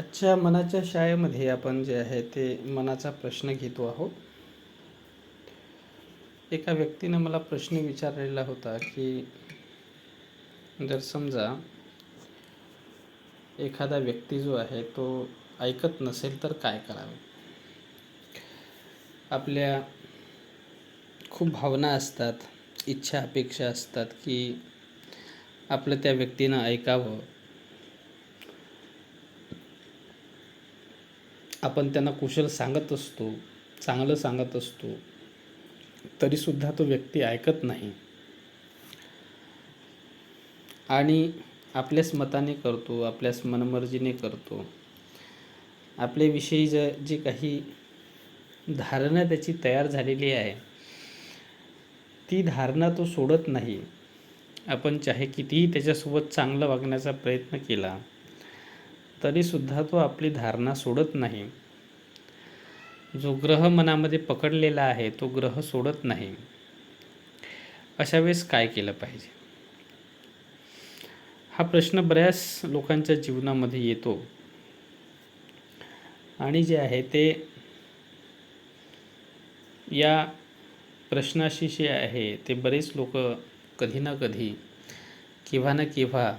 आजच्या मनाच्या शाळेमध्ये आपण जे आहे ते मनाचा प्रश्न घेतो आहोत. एका व्यक्तीनं मला प्रश्न विचारलेला होता की जर समजा एखादा व्यक्ती जो आहे तो ऐकत नसेल तर काय करावे? आपल्या खूप भावना असतात इच्छा अपेक्षा असतात की आपलं त्या व्यक्तीनं ऐकावं. आपण त्यांना कुशल सांगत असतो चांगलं सांगत असतो तरीसुद्धा तो व्यक्ती ऐकत नाही. आणि आपल्याच मताने करतो आपल्याच मनमर्जीने करतो. आपल्याविषयी ज जी काही धारणा त्याची तयार झालेली आहे ती धारणा तो सोडत नाही. आपण चाहे कितीही त्याच्यासोबत चांगलं वागण्याचा प्रयत्न केला तरीसुद्धा तो आपली धारणा सोडत नाही. जो ग्रह मनामध्ये पकडलेला आहे तो ग्रह सोडत नाही. अशा वेळेस काय केलं पाहिजे? हा प्रश्न बऱ्याच लोकांच्या जीवनामध्ये येतो. आणि जे आहे ते या प्रश्नाशी जे आहे ते बरेच लोक कधी ना कधी केव्हा ना केव्हा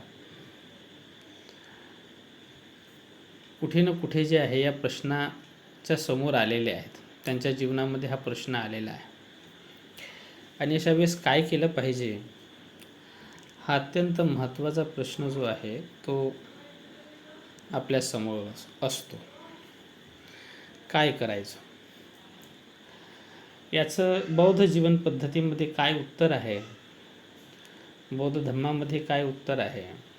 कुठे ना कुठे जे आहे या प्रश्नाच्या समोर आलेले आहेत. त्यांच्या जीवनामध्ये हा प्रश्न आलेला आहे. आणि अशा वेळेस काय केलं पाहिजे? हा अत्यंत महत्त्वाचा प्रश्न जो आहे तो आपल्यासमोर असतो. काय करायचं? याचं बौद्ध जीवन पद्धतीमध्ये काय उत्तर आहे? बौद्ध धर्मामध्ये काय उत्तर आहे?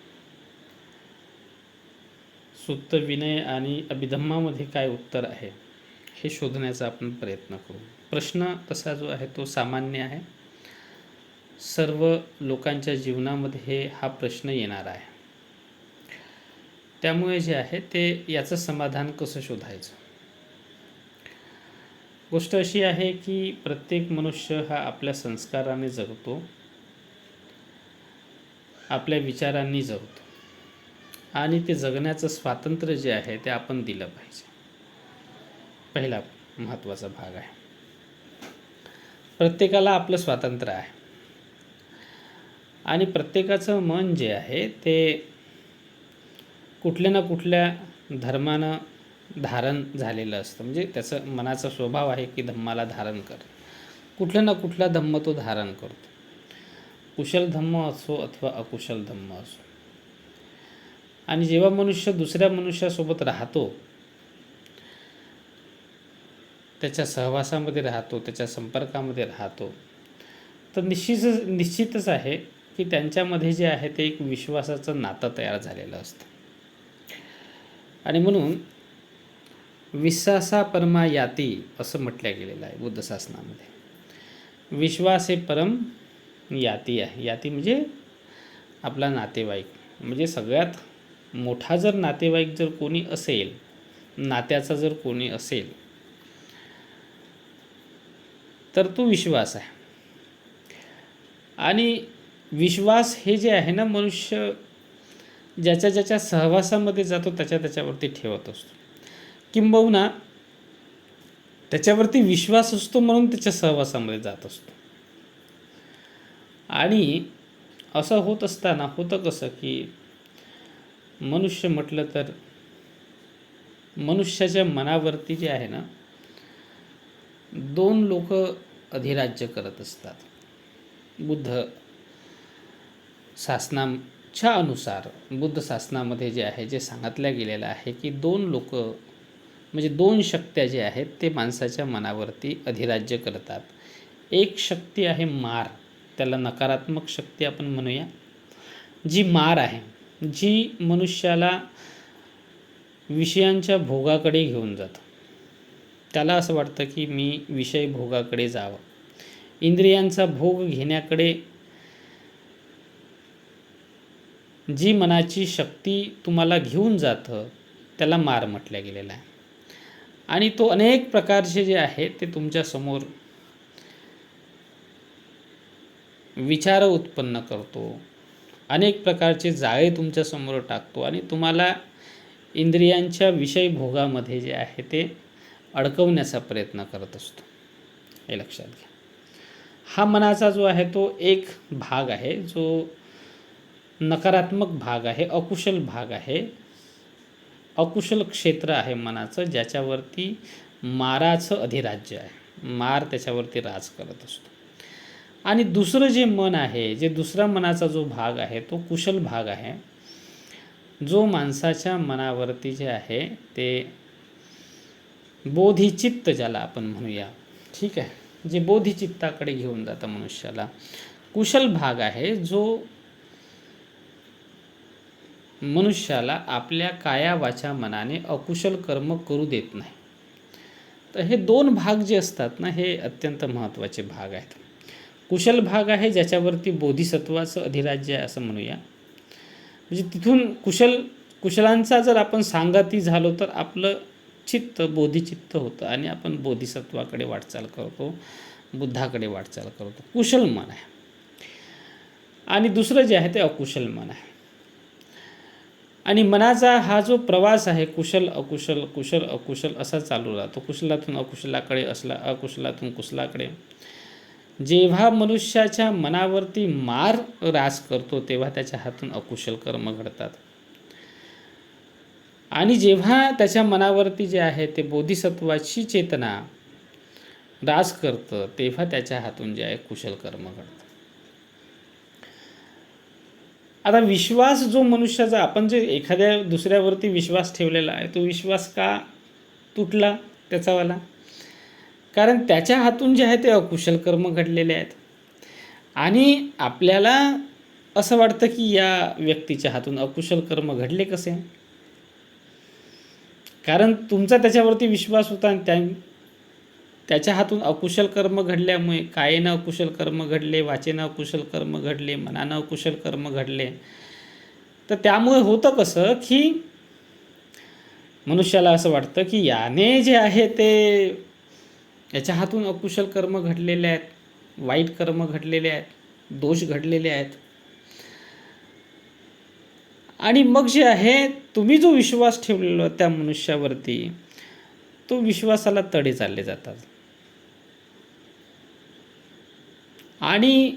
सुत्त विनय आणि अभिधम्मामध्ये काय उत्तर आहे हे शोधण्याचा आपण प्रयत्न करू. प्रश्न तसा जो आहे तो सामान्य आहे. सर्व लोकांच्या जीवनामध्ये हे हा प्रश्न येणार आहे. त्यामुळे जे आहे ते याचं समाधान कसं शोधायचं? गोष्ट अशी आहे की प्रत्येक मनुष्य हा आपल्या संस्काराने जगतो आपल्या विचारांनी जगतो. आणि ते जगण्याचं स्वातंत्र्य जे आहे ते आपण दिलं पाहिजे. पहिला महत्त्वाचा भाग आहे. प्रत्येकाला आपलं स्वातंत्र्य आहे. आणि प्रत्येकाचं मन जे आहे ते कुठल्या ना कुठल्या धर्मानं धारण झालेलं असतं. म्हणजे त्याचं मनाचा स्वभाव आहे की धम्माला धारण कर कुठल्या ना कुठला धम्म तो धारण करतो. कुशल धम्म असो अथवा अकुशल धम्म असो. आणि जेव्हा मनुष्य दुसऱ्या मनुष्यासोबत राहतो त्याच्या सहवासामध्ये राहतो त्याच्या संपर्कामध्ये राहतो तर निश्चितच निश्चितच आहे की त्यांच्यामध्ये जे आहे ते एक विश्वासाचं नातं तयार झालेलं असतं. आणि म्हणून विश्वासा परमा याती असं म्हटलं गेलेलं आहे बुद्ध शासनामध्ये विश्वास हे परम याती आहे. याती म्हणजे आपला नातेवाईक. म्हणजे सगळ्यात मोठा जर नातेवाईक जर कोणी असेल नात्याचा जर कोणी असेल तर तो विश्वास आहे. आणि विश्वास हे जे आहे ना मनुष्य ज्याच्या ज्याच्या सहवासामध्ये जातो त्याच्या त्याच्यावरती ठेवत असतो. किंबहुना त्याच्यावरती विश्वास असतो म्हणून त्याच्या सहवासामध्ये जात असतो. आणि असं होत असताना होतं कसं की मनुष्य म्हटलं तर मनुष्याच्या मनावरती जे आहे ना दोन लोक अधिराज्य करत असतात. बुद्ध शासनाच्या अनुसार बुद्ध शासनामध्ये जे आहे जे सांगितलं गेलेलं आहे की दोन लोक म्हणजे दोन शक्त्या जे आहेत ते माणसाच्या मनावरती अधिराज्य करतात. एक शक्ती आहे मार त्याला नकारात्मक शक्ती आपण म्हणूया. जी मार आहे जी मनुष्याला विषयांच्या भोगाकडे घेऊन जातं. त्याला असं वाटतं की मी विषय भोगाकडे जावं. इंद्रियांचा भोग घेण्याकडे जी मनाची शक्ती तुम्हाला घेऊन जातं त्याला मार म्हटल्या गेलेला आहे. आणि तो अनेक प्रकारचे जे आहे ते तुमच्यासमोर विचार उत्पन्न करतो अनेक प्रकारचे जाळे तुमच्यासमोर टाकतो आणि तुम्हाला इंद्रियांच्या विषय भोगामध्ये जे आहे ते अडकवण्याचा प्रयत्न करत असतो. हे लक्षात घ्या. हा मनाचा जो आहे तो एक भाग आहे जो नकारात्मक भाग आहे अकुशल भाग आहे. अकुशल क्षेत्र आहे मनाचं ज्याच्यावरती माराचं अधिराज्य आहे. मार त्याच्यावरती राज करत असतो. आणि दुसरं जे मन आहे जे दुसरा मनाचा जो भाग आहे तो कुशल भाग आहे जो माणसाच्या मनावरती जे आहे ते बोधिचित्त ज्याला आपण म्हणूया ठीक आहे? जे बोधिचित्ताकडे घेऊन जातं मनुष्याला. कुशल भाग आहे जो मनुष्याला आपल्या काया वाचा मनाने अकुशल कर्म करू देत नाही. तर हे दोन भाग जे असतात ना हे अत्यंत महत्त्वाचे भाग आहेत. कुशल भाग आहे ज्याच्यावरती बोधिसत्वाचं अधिराज्य आहे असं म्हणूया. म्हणजे तिथून कुशल कुशलांचा जर आपण सांगाती झालो तर आपलं चित्त बोधिचित्त होतं आणि आपण बोधिसत्वाकडे वाटचाल करतो बुद्धाकडे वाटचाल करतो. कुशल मन आहे. आणि दुसरं जे आहे ते अकुशल मन आहे. आणि मनाचा हा जो प्रवास आहे कुशल अकुशल कुशल अकुशल असा चालू राहतो. कुशलातून अकुशलाकडे असला अकुशलातून कुशलाकडे. जेव्हा मनुष्याच्या मनावरती मार रास करतो तेव्हा त्याच्या हातून अकुशल कर्म घडतात. आणि जेव्हा त्याच्या मनावरती जे आहे ते बोधिसत्वाची चेतना रास करतं तेव्हा त्याच्या हातून जे आहे कुशल कर्म घडतं. आता विश्वास जो मनुष्याचा आपण जे एखाद्या दुसऱ्यावरती विश्वास ठेवलेला आहे तो विश्वास का तुटला त्याचावाला? कारण त्याच्या हातून जे आहे ते अकुशल कर्म घडलेले आहेत. आणि आपल्याला असं वाटतं की या व्यक्तीच्या हातून अकुशल कर्म घडले कसे? कारण तुमचा त्याच्यावरती विश्वास होता आणि त्या त्याच्या हातून अकुशल कर्म घडल्यामुळे कायेनं अकुशल कर्म घडले वाचेनं अकुशल कर्म घडले मनानं अकुशल कर्म घडले? तर त्यामुळे होतं कसं की मनुष्याला असं वाटतं की याने जे आहे ते याच्या हातून अकुशल कर्म घडलेले आहेत वाईट कर्म घडलेले आहेत दोष घडलेले आहेत. आणि मग जे आहे तुम्ही जो विश्वास ठेवलेला त्या मनुष्यावरती तो विश्वासाला तडे चालले जातात. आणि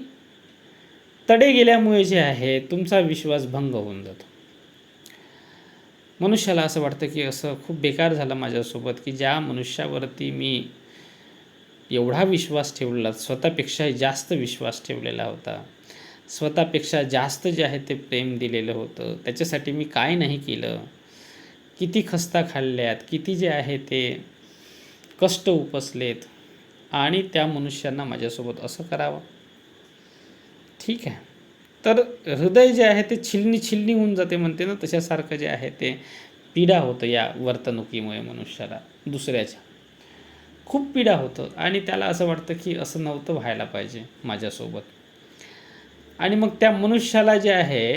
तडे गेल्यामुळे जे आहे तुमचा विश्वास भंग होऊन जातो. मनुष्याला असं वाटतं की असं खूप बेकार झालं माझ्यासोबत की ज्या मनुष्यावरती मी एवढा विश्वास ठेवलेला स्वतःपेक्षा जास्त विश्वास ठेवलेला होता. स्वतःपेक्षा जास्त जे आहे ते प्रेम दिलेलं होतं. त्याच्यासाठी मी काय नाही केलं? किती खस्ता खाल्ल्यात? किती जे आहे ते कष्ट उपसलेत? आणि त्या मनुष्यांना माझ्यासोबत असं करावं? ठीक आहे. तर हृदय जे आहे ते छिलनी छिलनी होऊन जाते म्हणते ना तशासारखं जे आहे ते पीडा होतं या वर्तणुकीमुळे मनुष्याला दुसऱ्याच्या. खूप पीडा होतं. आणि त्याला असं वाटतं की असं नव्हतं व्हायला पाहिजे माझ्यासोबत. आणि मग त्या मनुष्याला जे आहे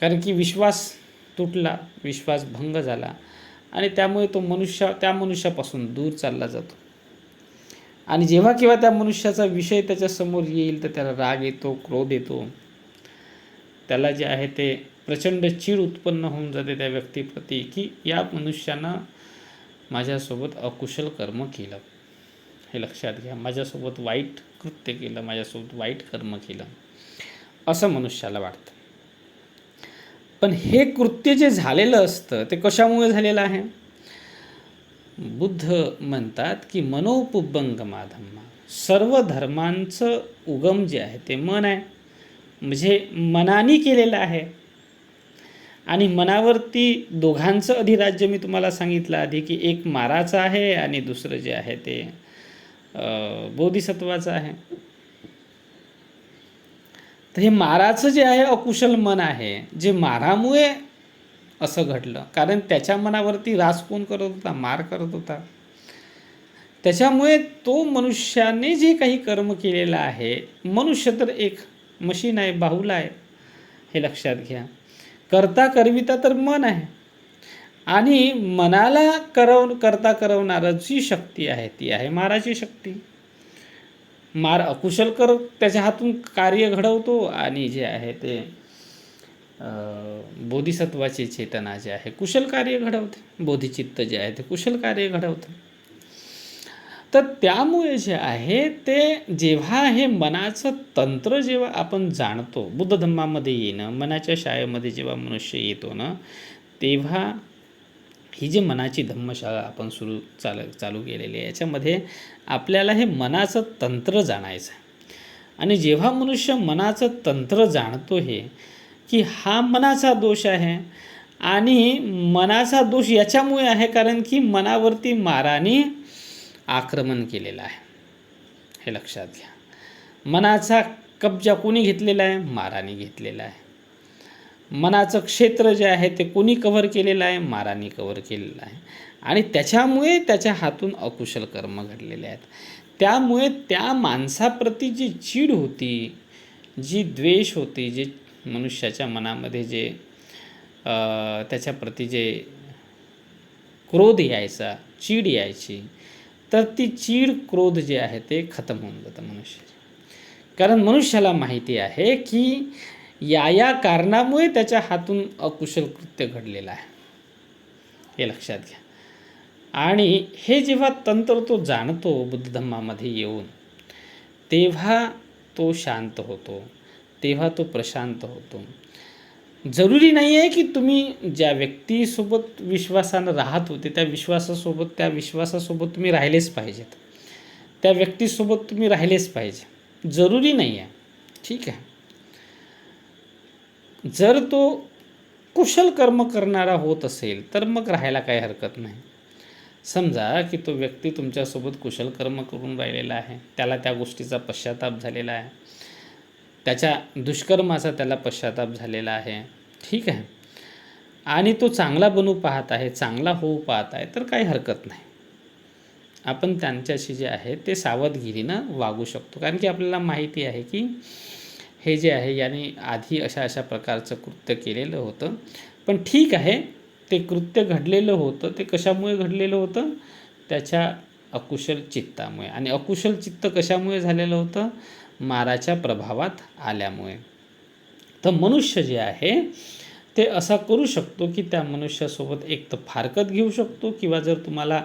कारण की विश्वास तुटला विश्वास भंग झाला. आणि त्यामुळे तो मनुष्य त्या मनुष्यापासून दूर चालला जातो. आणि जेव्हा केव्हा त्या मनुष्याचा विषय त्याच्यासमोर येईल तर त्याला राग येतो क्रोध येतो. त्याला जे आहे ते प्रचंड चीड उत्पन्न होऊन जाते त्या व्यक्तीप्रती की या मनुष्यानं माझ्यासोबत अकुशल कर्म केलं. हे लक्षात घ्या. माझ्यासोबत वाईट कृत्य केलं. माझ्यासोबत वाईट कर्म केलं. असं मनुष्याला वाटतं. पण हे कृत्य जे झालेलं असतं ते कशामुळे झालेलं आहे? बुद्ध म्हणतात की मनोपुबंग माधम्मा सर्व धर्मांचं उगम जे आहे ते मन आहे. म्हणजे मनाने केलेलं आहे. आणि मनावरती दोघांचं अधिराज्य मी तुम्हाला सांगितलं आधी की एक माराचं आहे आणि दुसरं जे आहे ते बोधिसत्वाचं आहे. तर हे माराचं जे आहे अकुशल मन आहे जे मारामुळे असं घडलं. कारण त्याच्या मनावरती रास कोण करत होता? मार करत होता. त्याच्यामुळे तो मनुष्याने जे काही कर्म केलेलं आहे मनुष्य तर एक मशीन आहे बाहुला आहे हे लक्षात घ्या. करता करविता तर मन आहे. आणि मनाला करव करता करवणारं जी शक्ती आहे ती आहे माराची शक्ती. मार अकुशल कर त्याच्या हातून कार्य घडवतो आणि जे आहे ते बोधिसत्वाची चेतना जे आहे कुशल कार्य घडवते. बोधिचित्त जे आहे ते कुशल कार्य घडवतं. तर त्यामुळे जे आहे ते जेव्हा हे मनाचं तंत्र जेव्हा आपण जाणतो बुद्ध धम्मामध्ये येणं मनाच्या शाळेमध्ये जेव्हा मनुष्य येतो ना तेव्हा ही जी मनाची धम्मशाळा आपण सुरू चाल चालू केलेली आहे याच्यामध्ये आपल्याला हे मनाचं तंत्र जाणायचं आहे. आणि जेव्हा मनुष्य मनाचं तंत्र जाणतो हे की हा मनाचा दोष आहे आणि मनाचा दोष याच्यामुळे आहे कारण की मनावरती माराने आक्रमण केलेलं आहे. हे लक्षात घ्या. मनाचा कब्जा कोणी घेतलेला आहे? माराने घेतलेला आहे. मनाचं क्षेत्र जे आहे ते कोणी कव्हर केलेलं आहे? माराने कव्हर केलेलं आहे. आणि त्याच्यामुळे त्याच्या हातून अकुशल कर्म घडलेले आहेत. त्यामुळे त्या माणसाप्रती जी चीड होती जी द्वेष होती जे मनुष्याच्या मनामध्ये जे त्याच्याप्रती जे क्रोध यायचा चीड यायची तर ती चीड क्रोध जे आहे ते खतम होऊन जातं मनुष्य कारण मनुष्याला माहिती आहे की या या कारणामुळे त्याच्या हातून अकुशल कृत्य घडलेलं आहे. हे लक्षात घ्या. आणि हे जेव्हा तंत्र तो जाणतो बुद्ध धम्मामध्ये येऊन तेव्हा तो शांत होतो तेव्हा तो प्रशांत होतो. जरुरी नाही आहे की तुम्ही ज्या व्यक्तीसोबत विश्वासानं राहत होते त्या विश्वासासोबत त्या विश्वासासोबत तुम्ही राहिलेच पाहिजेत. त्या व्यक्तीसोबत तुम्ही राहिलेच पाहिजे. जरुरी नाही आहे ठीक आहे? जर तो कुशल कर्म करणारा होत असेल तर मग राहायला काही हरकत नाही. समजा की तो व्यक्ती तुमच्यासोबत कुशल कर्म करून राहिलेला आहे त्याला त्या गोष्टीचा पश्चाताप झालेला आहे. त्याच्या दुष्कर्माचा त्याला पश्चाताप झालेला आहे. ठीक आहे. आणि तो चांगला बनू पाहत आहे चांगला होऊ पाहत आहे तर काही हरकत नाही. आपण त्यांच्याशी जे आहे ते सावधगिरीनं वागू शकतो. कारण की आपल्याला माहिती आहे की हे जे आहे याने आधी अशा अशा प्रकारचं कृत्य केलेलं होतं. पण ठीक आहे ते कृत्य घडलेलं होतं ते कशामुळे घडलेलं होतं? त्याच्या अकुशल चित्तामुळे. आणि अकुशल चित्त कशामुळे झालेलं होतं? माराच्या प्रभावात आल्यामुळे. तर मनुष्य जे आहे ते असा करू शकतो की त्या मनुष्यासोबत एक तर फारकत घेऊ शकतो किंवा जर तुम्हाला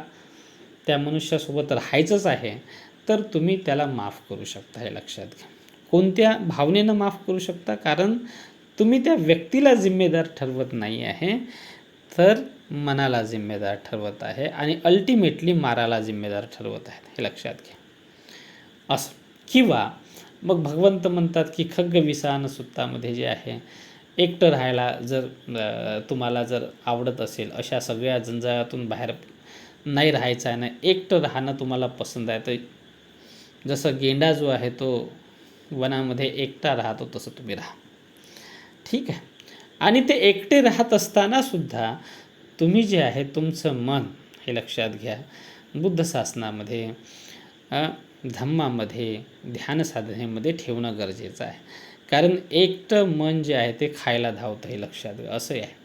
त्या मनुष्यासोबत राहायचंच आहे तर तुम्ही त्याला माफ करू शकता हे लक्षात घ्या. कोणत्या भावनेनं माफ करू शकता? कारण तुम्ही त्या व्यक्तीला जिम्मेदार ठरवत नाही आहे तर मनाला जिम्मेदार ठरवत आहे आणि अल्टिमेटली माराला जिम्मेदार ठरवत आहेत हे लक्षात घ्या. असं किंवा मग भगवंत म्हणतात की खग्ग विसान सुत्तामध्ये जे आहे एकटं राहायला जर तुम्हाला जर आवडत असेल अशा सगळ्या जंजाळातून बाहेर नाही राहायचं आहे ना एकटं राहणं तुम्हाला पसंत आहे तर जसं गेंडा जो आहे तो वनामध्ये एकटा राहतो तसं तुम्ही राहा. ठीक आहे? आणि ते एकटे राहत असताना सुद्धा तुम्ही जे आहे तुमचं मन हे लक्षात घ्या बुद्ध शासनामध्ये धम्मामध्ये ध्यान साधनेमध्ये ठेवणं गरजेचं आहे. कारण एकटं मन जे आहे ते खायला धावतं हे लक्षात असं आहे.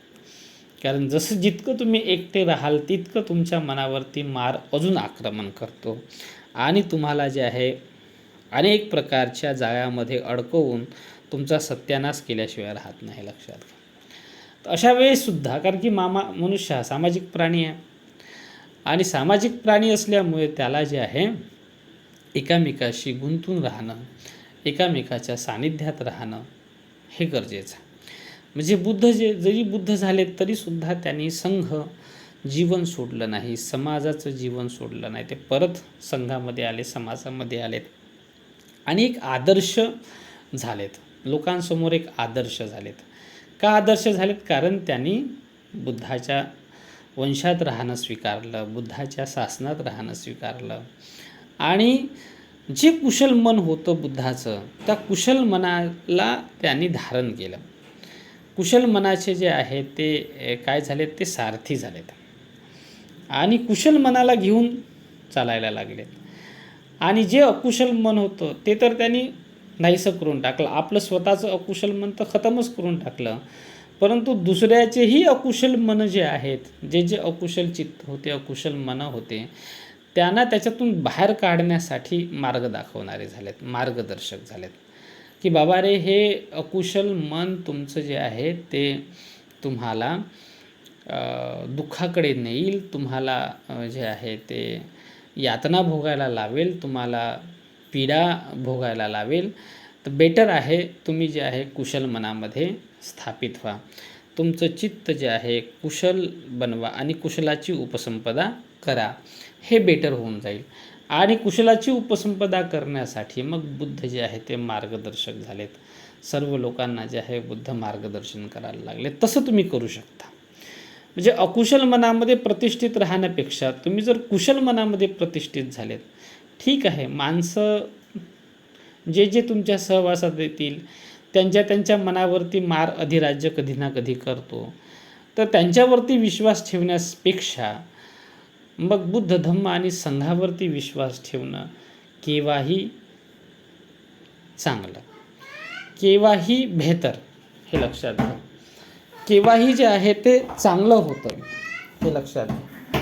कारण जसं जितकं तुम्ही एकटे राहाल तितकं तुमच्या मनावरती मार अजून आक्रमण करतो. आणि तुम्हाला जे आहे अनेक प्रकारच्या जाळ्यामध्ये अडकवून तुमचा सत्यानाश केल्याशिवाय राहत नाही लक्षात घ्या. तर अशा वेळेससुद्धा कारण की मामा मनुष्य हा सामाजिक प्राणी आहे. आणि सामाजिक प्राणी असल्यामुळे त्याला जे आहे एकामेकाशी गुंतून राहणं एकामेकाच्या सानिध्यात राहणं हे गरजेचं आहे. म्हणजे बुद्ध जे जरी बुद्ध झाले तरीसुद्धा त्यांनी संघ जीवन सोडलं नाही समाजाचं जीवन सोडलं नाही. ते परत संघामध्ये आले समाजामध्ये आलेत. आणि एक आदर्श झालेत. लोकांसमोर एक आदर्श झालेत. का आदर्श झालेत? कारण त्यांनी बुद्धाच्या वंशात राहणं स्वीकारलं बुद्धाच्या शासनात राहणं स्वीकारलं. आणि जे कुशल मन होतं बुद्धाचं त्या कुशल मनाला त्यांनी धारण केलं. कुशल मनाचे जे आहे ते काय झालेत? ते सारथी झालेत. आणि कुशल मनाला घेऊन चालायला लागलेत. आणि जे अकुशल मन होतं ते तर त्यांनी नाहीसं करून टाकलं. आपलं स्वतःचं अकुशल मन तर खतमच करून टाकलं. परंतु दुसऱ्याचेही अकुशल मन जे आहेत जे जे अकुशल चित्त होते अकुशल मनं होते त्यांना त्याच्यातून बाहेर काढण्यासाठी मार्ग दाखवणारे झालेत मार्गदर्शक झालेत. की बाबा रे हे अकुशल मन तुमचं जे आहे ते तुम्हाला दुःखाकडे नेईल तुम्हाला जे आहे ते यातना भोगायला लावेल तुम्हाला पीडा भोगायला लावेल. तर बेटर आहे तुम्ही जे आहे कुशल मनामध्ये स्थापित व्हा. तुमचं चित्त जे आहे कुशल बनवा आणि कुशलाची उपसंपदा करा. हे बेटर होऊन जाईल. आणि कुशलाची उपसंपदा करण्यासाठी मग बुद्ध जे आहे ते मार्गदर्शक झालेत. सर्व लोकांना जे आहे बुद्ध मार्गदर्शन करायला लागले. तसं तुम्ही करू शकता. म्हणजे अकुशल मनामध्ये प्रतिष्ठित राहण्यापेक्षा तुम्ही जर कुशल मनामध्ये प्रतिष्ठित झालेत ठीक आहे माणसं जे जे तुमच्या सहवासात येतील त्यांच्या त्यांच्या मनावरती मार अधिराज्य कधी ना कधी करतो. तर त्यांच्यावरती विश्वास ठेवण्यापेक्षा मग बुद्ध धम्म आणि संघावरती विश्वास ठेवणं केव्हाही चांगलं. केव्हाही बेहतर हे लक्षात घ्या. केव्हाही जे आहे ते चांगलं होतं हे लक्षात घ्या.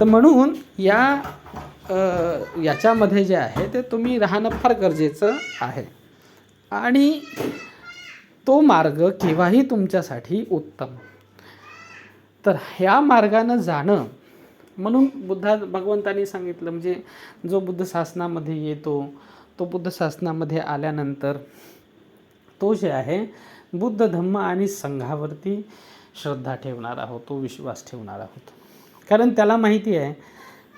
तर म्हणून या याच्यामध्ये जे आहे ते तुम्ही राहणं फार गरजेचं आहे. आणि तो मार्ग केव्हाही तुमच्यासाठी उत्तम. तर ह्या मार्गानं जाणं म्हणून बुद्धा भगवंतांनी सांगितलं म्हणजे जो बुद्ध शासनामध्ये येतो तो बुद्ध शासनामध्ये आल्यानंतर तो जे आहे बुद्ध धम्म आणि संघावरती श्रद्धा ठेवणारा होतो विश्वास ठेवणारा होतो कारण त्याला माहिती आहे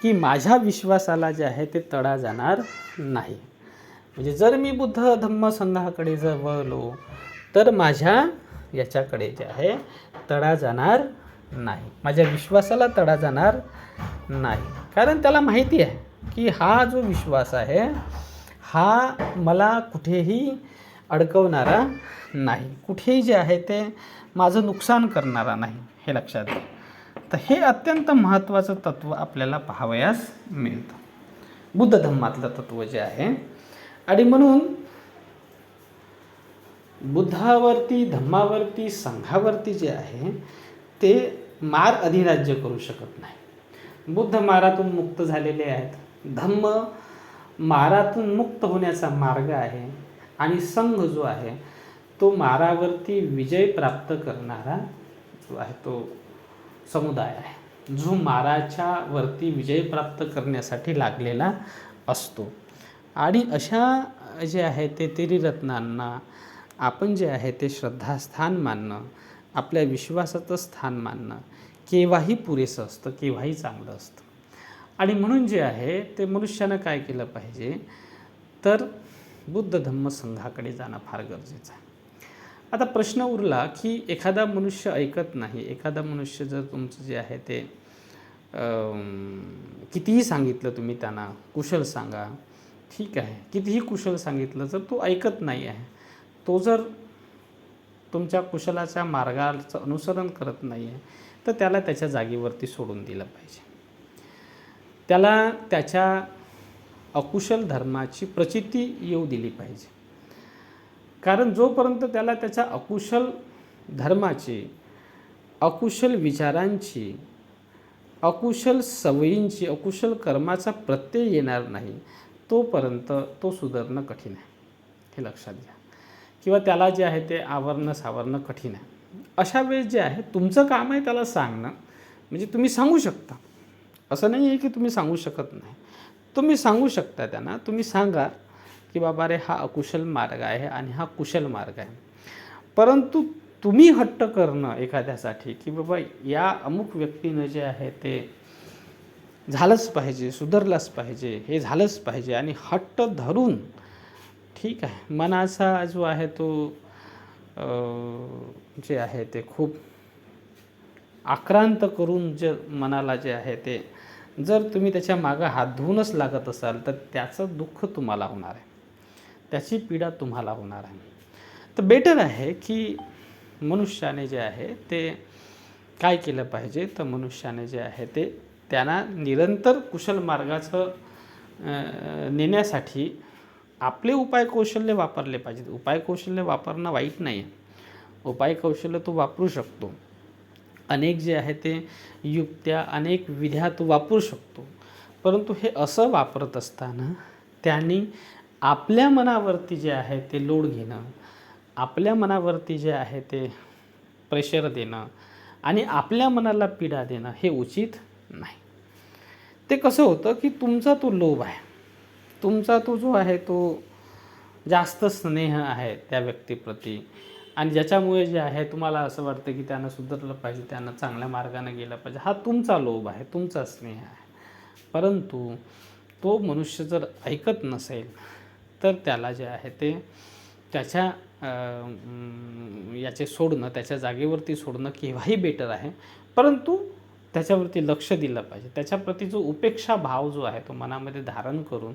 की माझ्या विश्वासाला जे आहे ते तडा जाणार नाही. म्हणजे जर मी बुद्ध धम्म संघाकडे जर वळलो तर माझ्या याच्याकडे जे आहे तडा जाणार नाही. माझ्या विश्वासाला तडा जाणार नाही. कारण त्याला माहिती आहे की हा जो विश्वास आहे हा मला कुठेही अडकवणारा नाही. कुठेही जे आहे ते माझं नुकसान करणारा नाही हे लक्षात घ्या. तर हे अत्यंत महत्त्वाचं तत्त्व आपल्याला पाहावयास मिळतं. बुद्ध धम्मातलं तत्त्व जे आहे आणि म्हणून बुद्धावरती धम्मावरती संघावरती जे आहे ते मार अधिराज्य करू शकत नाही. बुद्ध मारातून मुक्त झालेले आहेत. धम्म मारातून मुक्त होण्याचा मार्ग आहे आणि संघ जो आहे तो मारावरती विजय प्राप्त करणारा जो आहे तो समुदाय आहे. जो माराच्या वरती विजय प्राप्त करण्यासाठी लागलेला असतो. आणि अशा जे आहे ते तिरिरत्नांना आपण जे आहे ते श्रद्धास्थान मानणं आपल्या विश्वासाचं स्थान मानणं. केव्हाही पुरेसं असतं केव्हाही चांगलं असतं. आणि म्हणून जे आहे ते मनुष्यानं काय केलं पाहिजे? तर बुद्ध धम्म संघाकडे जाणं फार गरजेचं आहे. आता प्रश्न उरला की एखादा मनुष्य ऐकत नाही एखादा मनुष्य जर तुमचं जे आहे ते कितीही सांगितलं तुम्ही त्यांना कुशल सांगा. ठीक आहे. कितीही कुशल सांगितलं जर तो ऐकत नाही आहे तो जर तुमच्या कुशलाच्या मार्गाचं अनुसरण करत नाही आहे तर त्याला त्याच्या जागेवरती सोडून दिलं पाहिजे. त्याला त्याच्या अकुशल धर्माची प्रचिती येऊ दिली पाहिजे. कारण जोपर्यंत त्याला त्याच्या अकुशल धर्माची अकुशल विचारांची अकुशल सवयींची अकुशल कर्माचा प्रत्यय येणार नाही तोपर्यंत तो सुधारणं कठीण आहे. हे लक्षात घ्या. किंवा त्याला जे आहे ते आवरणं सावरणं कठीण आहे. अशा वेळेस जे आहे तुमचं काम आहे त्याला सांगणं. म्हणजे तुम्ही सांगू शकता. असं नाही आहे की तुम्ही सांगू शकत नाही. तुम्ही सांगू शकता त्यांना तुम्ही सांगा की बाबा रे हा अकुशल मार्ग आहे आणि हा कुशल मार्ग आहे. परंतु तुम्ही हट्ट करणं एखाद्यासाठी की बाबा या अमुक व्यक्तीनं जे आहे ते झालंच पाहिजे सुधारलंच पाहिजे हे झालंच पाहिजे आणि हट्ट धरून ठीक आहे. मनाचा जो आहे तो जे आहे ते खूप आक्रांत करून जे मनाला जे आहे ते जर तुम्ही त्याच्या मागं हात धुवूनच लागत असाल तर त्याचं दुःख तुम्हाला होणार आहे. त्याची पीडा तुम्हाला होणार आहे. तर बेटर आहे की मनुष्याने जे आहे ते काय केलं पाहिजे तर मनुष्याने जे आहे ते त्यांना निरंतर कुशल मार्गाचं नेण्यासाठी आपले उपाय कौशल्य वापरले पाहिजेत. उपाय कौशल्य वापरणं वाईट नाही आहे उपाय कौशल्य तो वापरू शकतो. अनेक जे आहे ते युक्त्या अनेक विध्या तो वापरू शकतो. परंतु हे असं वापरत असताना त्यांनी आपल्या मनावरती जे आहे ते लोड घेणं आपल्या मनावरती जे आहे ते प्रेशर देणं आणि आपल्या मनाला पीडा देणं हे उचित नाही. ते कसं होतं की तुमचा तो लोभ आहे. तुमचा तो जो आहे तो जास्त स्नेह आहे त्या व्यक्तीप्रती. आणि ज्याच्यामुळे जे आहे तुम्हाला असं वाटतं की त्यानं सुधारलं पाहिजे त्यानं चांगल्या मार्गाने गेलं पाहिजे. हा तुमचा लोभ आहे तुमचा स्नेह आहे. परंतु तो मनुष्य जर ऐकत नसेल तर त्याला जे आहे ते त्याच्या याचे सोडणं त्याच्या जागेवरती सोडणं केव्हाही बेटर आहे. परंतु त्याच्यावरती लक्ष दिलं पाहिजे. त्याच्याप्रती जो उपेक्षा भाव जो आहे तो मनामध्ये धारण करून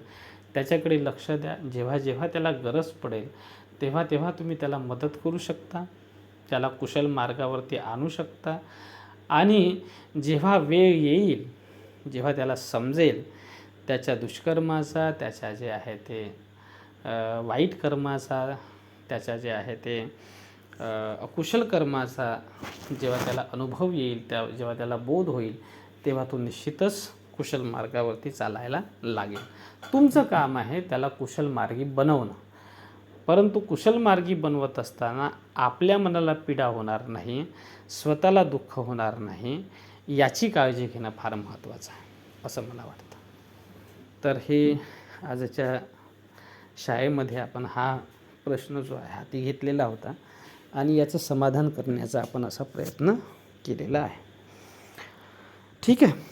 त्याच्याकडे लक्ष द्या. जेव्हा जेव्हा त्याला गरज पडेल तेव्हा तेव्हा तुम्ही त्याला मदत करू शकता. त्याला कुशल मार्गावरती आणू शकता. आणि जेव्हा वेळ येईल जेव्हा त्याला समजेल त्याच्या दुष्कर्माचा त्याच्या जे आहे ते वाईट कर्माचा त्याच्या जे आहे ते अकुशल कर्माचा जेव्हा त्याला अनुभव येईल त्या जेव्हा त्याला बोध होईल तेव्हा तो निश्चितच कुशल मार्गावरती चालायला लागेल. तुमचं काम आहे त्याला कुशल मार्गी बनवणं. परंतु कुशल मार्गी बनवत असताना आपल्या मनाला पीडा होणार नाही स्वतःला दुःख होणार नाही याची काळजी घेणं फार महत्त्वाचं आहे असं मला वाटतं. तर हे आजच्या शाळेमध्ये आपण हा प्रश्न जो आहे हाती घेतलेला होता आणि याचं समाधान करण्याचा आपण असा प्रयत्न केलेला आहे. ठीक आहे.